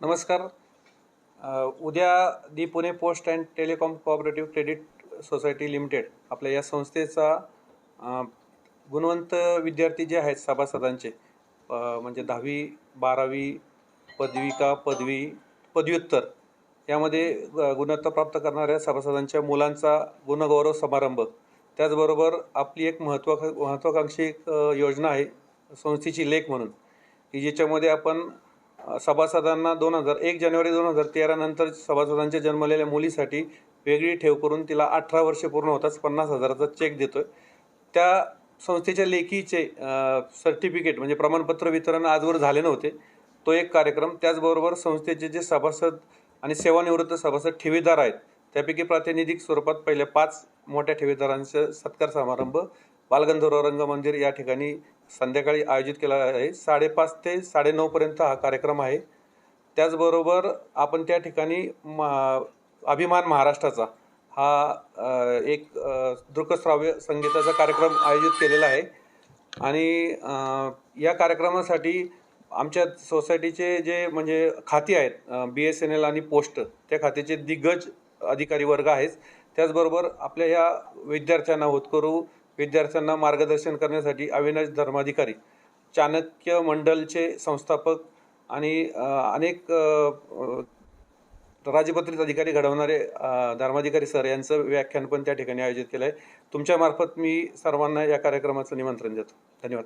नमस्कार. उद्या the Pune post and telecom cooperative credit society limited आपल्या या संस्थेचा गुणवंत विद्यार्थी जे आहेत सभासदांचे म्हणजे दहावी बारावी पदविका पदवी पदव्युत्तर यामध्ये ग- गुणवत्ता प्राप्त करणाऱ्या सभासदांच्या मुलांचा गुणगौरव समारंभ. त्याचबरोबर आपली एक महत्वा महत्त्वाकांक्षी एक योजना आहे संस्थेची लेख म्हणून की ज्याच्यामध्ये आपण सभासदांना दोन हजार एक जानेवारी दोन हजार तेरा नंतर सभासदांच्या जन्मलेल्या मुलीसाठी वेगळी ठेव करून तिला अठरा वर्ष पूर्ण होताच पन्नास हजाराचा चेक देतोय. त्या संस्थेच्या लेखीचे सर्टिफिकेट म्हणजे प्रमाणपत्र वितरण आजवर झाले नव्हते. तो एक कार्यक्रम. त्याचबरोबर संस्थेचे जे सभासद आणि सेवानिवृत्त सभासद ठेवीदार आहेत त्यापैकी प्रातिनिधिक स्वरूपात पहिल्या पाच मोठ्या ठेवीदारांचा सत्कार समारंभ बालगंधर्व रंग मंदिर या ठिकाणी संध्याकाळी आयोजित केला आहे. साडेपाच ते साडेनऊपर्यंत हा कार्यक्रम आहे. त्याचबरोबर आपण त्या ठिकाणी मा अभिमान महाराष्ट्राचा हा एक दृकश्राव्य संगीताचा कार्यक्रम आयोजित केलेला आहे. आणि या कार्यक्रमासाठी आमच्या सोसायटीचे जे म्हणजे खाती आहेत बी एस एन एल आणि पोस्ट त्या खात्याचे दिग्गज अधिकारी वर्ग आहेत. त्याचबरोबर आपल्या या विद्यार्थ्यांना होतकरू विद्यार्थ्यांना मार्गदर्शन करण्यासाठी अविनाश धर्माधिकारी चाणक्य मंडलचे संस्थापक आणि अनेक राजपत्रित अधिकारी घडवणारे धर्माधिकारी सर यांचं व्याख्यान पण त्या ठिकाणी आयोजित केलं आहे तुमच्यामार्फत मी सर्वांना या कार्यक्रमाचं निमंत्रण देतो. धन्यवाद.